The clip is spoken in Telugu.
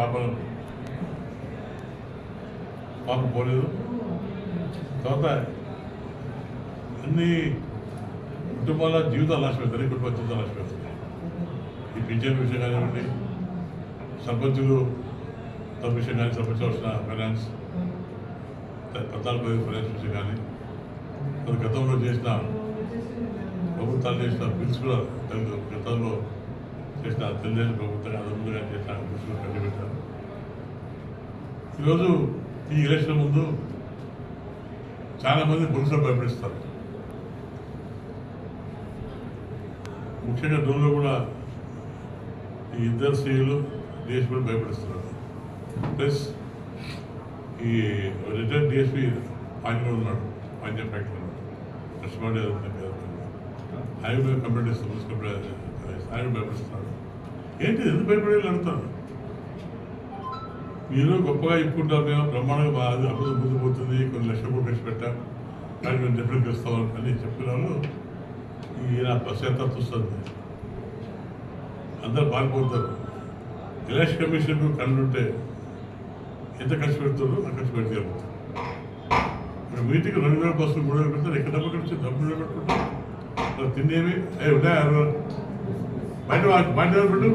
పాపం. పాప పోలేదు. తర్వాత అన్ని కుటుంబాల జీవితాలు నష్టపోతాయి కుటుంబ జీవితాలు నష్టపోతాయి ఈ పింఛన్ విషయం కానివ్వండి సర్పంచులు తమ విషయం కానీ సర్పంచ్ వచ్చిన ఫైనాన్స్ పద్నాలుగు పది ఫైనాన్స్ విషయం కానీ గతంలో చేసిన ప్రభుత్వాలు చేసిన బిల్స్ కూడా గతంలో చేసిన తెలుగుదేశం ప్రభుత్వం అది ముందుగా చేసిన బిల్స్ కూడా కట్టిపెట్టారు ఈరోజు ఈ ఎలక్షన్ ముందు చాలామంది పోలీసులు భయపడిస్తారు. ముఖ్యంగా డోన్లో కూడా ఈ ఇద్దరు స్త్రీలు డిఎస్పీ కూడా భయపడిస్తున్నారు. ప్లస్ ఈ రిటైర్డ్ డిఎస్పీ ఆయన కూడా ఉన్నాడు. ఆయన ఫ్యాక్టరీ ఉన్నాడు. కష్టపడి ఆయన కంప్లైంట్ ఇస్తాను ఆయన భయపడిస్తున్నాడు ఏంటి ఎందుకు భయపడేది అడుగుతాను మీరు గొప్పగా ఇప్పుకుంటారు మేము బ్రహ్మాండంగా బాగా అభివృద్ధి ముందు పోతుంది కొన్ని లక్షల పెట్టి ఖర్చు పెట్టాం కానీ మేము డెఫినెట్ చేస్తాం అని చెప్పినాను వాళ్ళు ఈయన పశ్చాత్తా చూస్తుంది. అందరు పారిపోతారు ఎలక్షన్ కమిషన్ కన్నుంటే ఎంత ఖర్చు పెడతారో ఆ ఖర్చు పెడితే ఇప్పుడు మీటింగ్ రెండు వేల బస్సులు మూడు వేలు పెడతారు ఎక్కడ డబ్బులు ఖర్చు డబ్బులు పెట్టుకుంటారు? తినేవి అవి ఉన్నాయి? అరవై బయట బయట పెట్టు?